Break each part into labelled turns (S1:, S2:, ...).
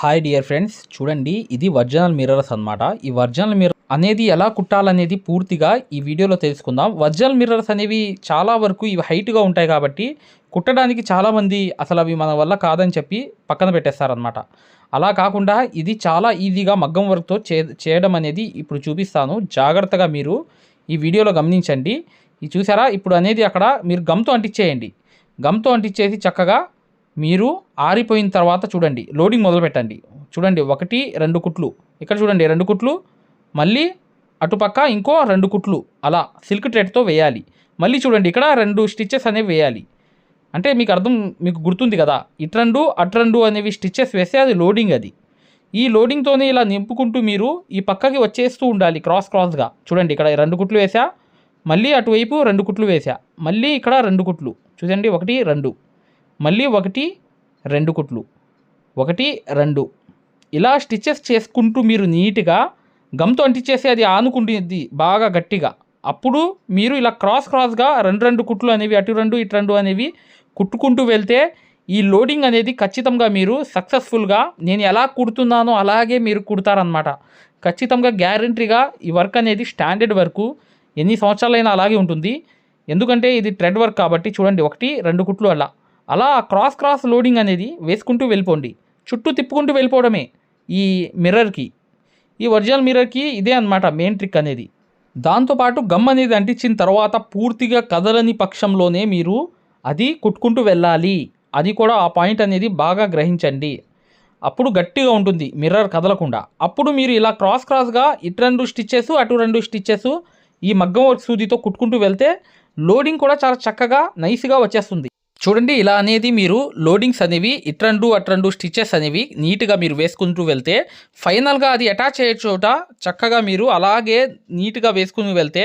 S1: Hi dear friends చూడండి ఇది original mirrors అన్నమాట. ఈ ఒరిజినల్ మిర్రర్ అనేది ఎలా కుట్టాలనేది పూర్తిగా ఈ వీడియోలో తెలుసుకుందాం. ఒరిజినల్ మిర్రర్స్ అనేవి చాలా వరకు ఇవి హైట్గా ఉంటాయి కాబట్టి కుట్టడానికి చాలామంది అసలు అవి మన వల్ల కాదని చెప్పి పక్కన పెట్టేస్తారనమాట అలా కాకుండా ఇది చాలా ఈజీగా మగ్గం వర్క్తో చే చేయడం అనేది ఇప్పుడు చూపిస్తాను. జాగ్రత్తగా మీరు ఈ వీడియోలో గమనించండి. ఇది చూసారా? ఇప్పుడు అనేది అక్కడ మీరు గమ్తో అంటించేయండి గమ్తో అంటించేసి చక్కగా మీరు ఆరిపోయిన తర్వాత చూడండి లోడింగ్ మొదలు పెట్టండి చూడండి ఒకటి రెండు కుట్లు. ఇక్కడ చూడండి రెండు కుట్లు మళ్ళీ అటుపక్క ఇంకో రెండు కుట్లు. అలా సిల్క్ ట్రెడ్తో వేయాలి. మళ్ళీ చూడండి ఇక్కడ రెండు స్టిచ్చెస్ అనేవి వేయాలి. అంటే మీకు అర్థం మీకు గుర్తుంది కదా ఇటు రెండు అటు రెండు అనేవి స్టిచ్చెస్ వేస్తే అది లోడింగ్ అది. ఈ లోడింగ్తోనే ఇలా నింపుకుంటూ మీరు ఈ పక్కకి వచ్చేస్తూ ఉండాలి క్రాస్ క్రాస్గా చూడండి ఇక్కడ రెండు కుట్లు వేసా మళ్ళీ అటువైపు రెండు కుట్లు వేసా మళ్ళీ ఇక్కడ రెండు కుట్లు. చూడండి ఒకటి రెండు. మళ్ళీ ఒకటి రెండు కుట్లు. ఒకటి రెండు. ఇలా స్టిచెస్ చేసుకుంటూ మీరు నీట్గా గమ్తో అంటించేసి అది ఆనుకుంటుంది బాగా గట్టిగా. అప్పుడు మీరు ఇలా క్రాస్ క్రాస్గా రెండు రెండు కుట్లు అనేవి అటు రెండు ఇటు రెండు అనేవి కుట్టుకుంటూ వెళ్తే ఈ లోడింగ్ అనేది ఖచ్చితంగా మీరు సక్సెస్ఫుల్గా నేను ఎలా కుడుతున్నానో అలాగే మీరు కుడతారనమాట ఖచ్చితంగా గ్యారంటీగా ఈ వర్క్ అనేది స్టాండర్డ్ వర్క్. ఎన్ని సంవత్సరాలైనా అలాగే ఉంటుంది. ఎందుకంటే ఇది థ్రెడ్ వర్క్ కాబట్టి చూడండి ఒకటి రెండు కుట్లు అలా. అలా క్రాస్ క్రాస్ లోడింగ్ అనేది వేసుకుంటూ వెళ్ళిపోండి. చుట్టూ తిప్పుకుంటూ వెళ్ళిపోవడమే ఈ మిర్రర్కి. ఈ ఒరిజినల్ మిర్రర్కి ఇదే అన్నమాట మెయిన్ ట్రిక్ అనేది. దాంతోపాటు గమ్ అనేది అంటించిన తర్వాత పూర్తిగా కదలని పక్షంలోనే మీరు అది కుట్టుకుంటూ వెళ్ళాలి. అది కూడా ఆ పాయింట్ అనేది బాగా గ్రహించండి. అప్పుడు గట్టిగా ఉంటుంది మిర్రర్ కదలకుండా. అప్పుడు మీరు ఇలా క్రాస్ క్రాస్గా ఇటు రెండు స్టిచ్చెస్ అటు రెండు స్టిచ్చెస్ ఈ మగ్గం వర్క్ సూదితో కుట్టుకుంటూ వెళ్తే లోడింగ్ కూడా చాలా చక్కగా నైస్గా వచ్చేస్తుంది. చూడండి ఇలా అనేది మీరు లోడింగ్స్ అనేవి ఇట్రండు అట్రండు స్టిచెస్ అనేవి నీట్గా మీరు వేసుకుంటూ వెళ్తే ఫైనల్గా అది అటాచ్ అయ్యే చోట చక్కగా మీరు అలాగే నీట్గా వేసుకుని వెళ్తే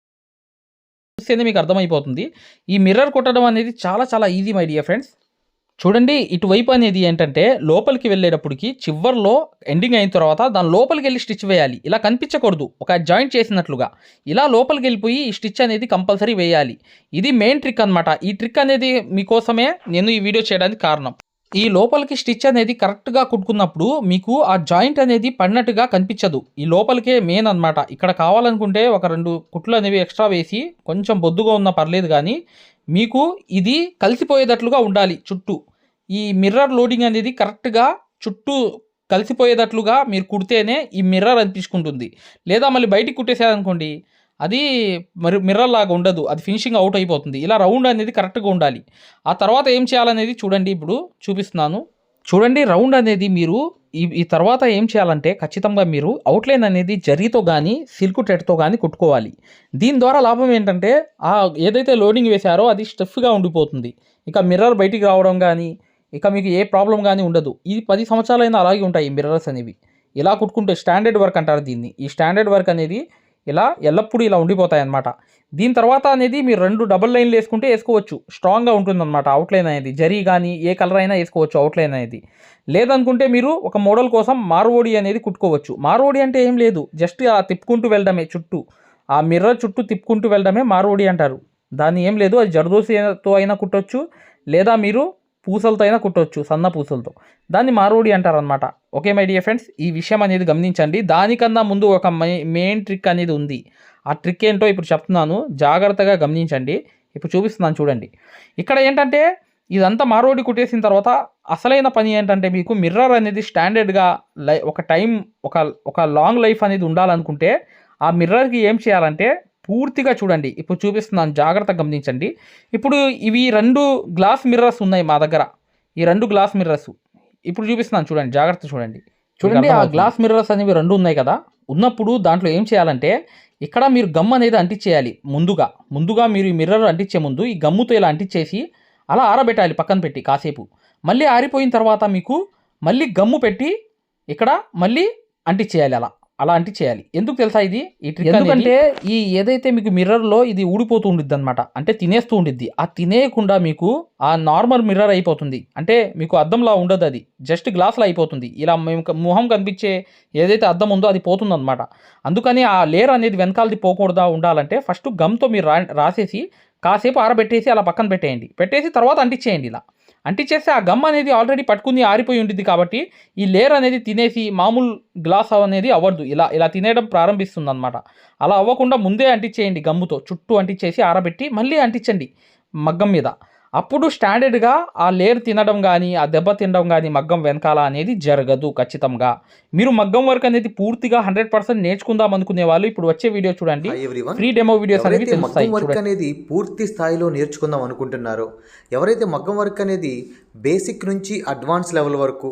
S1: చూస్తేనే మీకు అర్థమైపోతుంది. ఈ మిర్రర్ కొట్టడం అనేది చాలా చాలా ఈజీ మై డియర్ ఫ్రెండ్స్ చూడండి ఇటువైపు అనేది ఏంటంటే లోపలికి వెళ్ళేటప్పటికి చివర్లో ఎండింగ్ అయిన తర్వాత దాని లోపలికి వెళ్ళి స్టిచ్ వేయాలి. ఇలా కనిపించకూడదు. ఒక జాయింట్ చేసినట్లుగా. ఇలా లోపలికి వెళ్ళిపోయి ఈ స్టిచ్ అనేది కంపల్సరీ వేయాలి. ఇది మెయిన్ ట్రిక్ అనమాట ఈ ట్రిక్ అనేది మీకోసమే నేను ఈ వీడియో చేయడానికి కారణం. ఈ లోపలికి స్టిచ్ అనేది కరెక్ట్గా కుట్టుకున్నప్పుడు మీకు ఆ జాయింట్ అనేది పడినట్టుగా కనిపించదు. ఈ లోపలికే మెయిన్ అనమాట ఇక్కడ కావాలనుకుంటే ఒక రెండు కుట్లు అనేవి ఎక్స్ట్రా వేసి కొంచెం బొద్దుగా ఉన్నా పర్లేదు కానీ మీకు ఇది కలిసిపోయేటట్లుగా ఉండాలి చుట్టూ. ఈ మిర్రర్ లోడింగ్ అనేది కరెక్ట్గా చుట్టూ కలిసిపోయేటట్లుగా మీరు కుడితేనే ఈ మిర్రర్ అనిపించుకుంటుంది. లేదా మళ్ళీ బయటికి కుట్టేసారనుకోండి అది మరి మిర్రర్ లాగా ఉండదు. అది ఫినిషింగ్ అవుట్ అయిపోతుంది. ఇలా రౌండ్ అనేది కరెక్ట్గా ఉండాలి. ఆ తర్వాత ఏం చేయాలనేది చూడండి. ఇప్పుడు చూపిస్తున్నాను. చూడండి రౌండ్ అనేది మీరు ఈ ఈ తర్వాత ఏం చేయాలంటే ఖచ్చితంగా మీరు అవుట్లైన్ అనేది జరీతో కానీ సిల్క్ టెట్తో కానీ కుట్టుకోవాలి. దీని ద్వారా లాభం ఏంటంటే ఆ ఏదైతే లోడింగ్ వేశారో అది స్టెఫ్గా ఉండిపోతుంది. ఇక మిర్రర్ బయటికి రావడం కానీ ఇక మీకు ఏ ప్రాబ్లం కానీ ఉండదు. ఇది పది సంవత్సరాలైనా అలాగే ఉంటాయి ఈ మిర్రర్స్ అనేవి. ఇలా కుట్టుకుంటే స్టాండర్డ్ వర్క్ అంటారు దీన్ని. ఈ స్టాండర్డ్ వర్క్ అనేది ఇలా ఎల్లప్పుడూ ఇలా ఉండిపోతాయి అన్నమాట దీని తర్వాత అనేది మీరు రెండు డబుల్ లైన్లు వేసుకుంటే వేసుకోవచ్చు. స్ట్రాంగ్గా ఉంటుందన్నమాట అవుట్లైన్ అనేది. జరీ కానీ ఏ కలర్ అయినా వేసుకోవచ్చు అవుట్లైన్ అనేది. లేదనుకుంటే మీరు ఒక మోడల్ కోసం మారువోడి అనేది కుట్టుకోవచ్చు. మారువోడి అంటే ఏం లేదు. జస్ట్ ఆ తిప్పుకుంటూ వెళ్ళడమే చుట్టూ. ఆ మిర్రర్ చుట్టూ తిప్పుకుంటూ వెళ్ళడమే మారువోడి అంటారు. దాన్ని ఏం లేదు. అది జరదోసితో అయినా కుట్టొచ్చు. లేదా మీరు పూసలతో అయినా కుట్టవచ్చు సన్న పూసలతో. దాన్ని మారోడి అంటారనమాట ఓకే మై డియర్ ఫ్రెండ్స్ ఈ విషయం అనేది గమనించండి. దానికన్నా ముందు ఒక మెయిన్ ట్రిక్ అనేది ఉంది. ఆ ట్రిక్ ఏంటో ఇప్పుడు చెప్తున్నాను. జాగ్రత్తగా గమనించండి. ఇప్పుడు చూపిస్తున్నాను చూడండి. ఇక్కడ ఏంటంటే ఇదంతా మారోడి కుట్టేసిన తర్వాత అసలైన పని ఏంటంటే మీకు మిర్రర్ అనేది స్టాండర్డ్గా లై ఒక టైం ఒక ఒక లాంగ్ లైఫ్ అనేది ఉండాలనుకుంటే ఆ మిర్రర్కి ఏం చేయాలంటే పూర్తిగా చూడండి. ఇప్పుడు చూపిస్తున్నాను జాగ్రత్తగా గమనించండి. ఇప్పుడు ఇవి రెండు గ్లాస్ మిర్రర్స్ ఉన్నాయి మా దగ్గర. ఈ రెండు గ్లాస్ మిర్రర్స్. ఇప్పుడు చూపిస్తున్నాను చూడండి జాగ్రత్త చూడండి. చూడండి ఆ గ్లాస్ మిర్రర్స్ అనేవి రెండు ఉన్నాయి కదా. ఉన్నప్పుడు దాంట్లో ఏం చేయాలంటే ఇక్కడ మీరు గమ్ అనేది అంటించేయాలి ముందుగా. ముందుగా మీరు ఈ మిర్రర్ అంటించే ముందు ఈ గమ్ముతో ఇలా అంటించేసి అలా ఆరబెట్టాలి పక్కన పెట్టి కాసేపు. మళ్ళీ ఆరిపోయిన తర్వాత మీకు మళ్ళీ గమ్ము పెట్టి ఇక్కడ మళ్ళీ అంటించేయాలి అలా. అలా అంటించేయాలి ఎందుకు తెలుసా ఇది? ఎందుకంటే ఈ ఏదైతే మీకు మిర్రర్లో ఇది ఊడిపోతూ ఉండిద్ది అనమాట అంటే తినేస్తూ ఉండిద్ది ఆ తినేయకుండా మీకు ఆ నార్మల్ మిర్రర్ అయిపోతుంది. అంటే మీకు అద్దంలా ఉండదు అది జస్ట్ గ్లాస్లో అయిపోతుంది. ఇలా మేము మొహం కనిపించే ఏదైతే అద్దం ఉందో అది పోతుంది అనమాట అందుకని ఆ లేయర్ అనేది వెనకాలది పోకూడదా ఉండాలంటే ఫస్ట్ గమ్తో మీరు రా రాసేసి కాసేపు ఆరబెట్టేసి అలా పక్కన పెట్టేయండి. పెట్టేసి తర్వాత అంటించేయండి ఇలా. అంటించేస్తే ఆ గమ్ అనేది ఆల్రెడీ పట్టుకుని ఆరిపోయి ఉంటుంది కాబట్టి ఈ లేయర్ అనేది తినేసి మామూలు గ్లాస్ అనేది అవ్వదు ఇలా ఇలా తినేయడం ప్రారంభిస్తుంది అనమాట అలా అవ్వకుండా ముందే అంటించేయండి గమ్ముతో. చుట్టూ అంటించేసి ఆరబెట్టి మళ్ళీ అంటించండి మగ్గం మీద. అప్పుడు స్టాండర్డ్గా ఆ లేయర్ తినడం కానీ ఆ దెబ్బ తినడం కానీ మగ్గం వెనకాల అనేది జరగదు ఖచ్చితంగా. మీరు మగ్గం వర్క్ అనేది పూర్తిగా హండ్రెడ్ పర్సెంట్ నేర్చుకుందాం అనుకునే వాళ్ళు ఇప్పుడు వచ్చే వీడియో చూడండి. ఫ్రీ డెమో వీడియోస్ అనేవి తెలుస్తాయి.
S2: మగ్గం వర్క్ అనేది పూర్తి స్థాయిలో నేర్చుకుందాం అనుకుంటున్నారో ఎవరైతే మగ్గం వర్క్ అనేది బేసిక్ నుంచి అడ్వాన్స్ లెవెల్ వరకు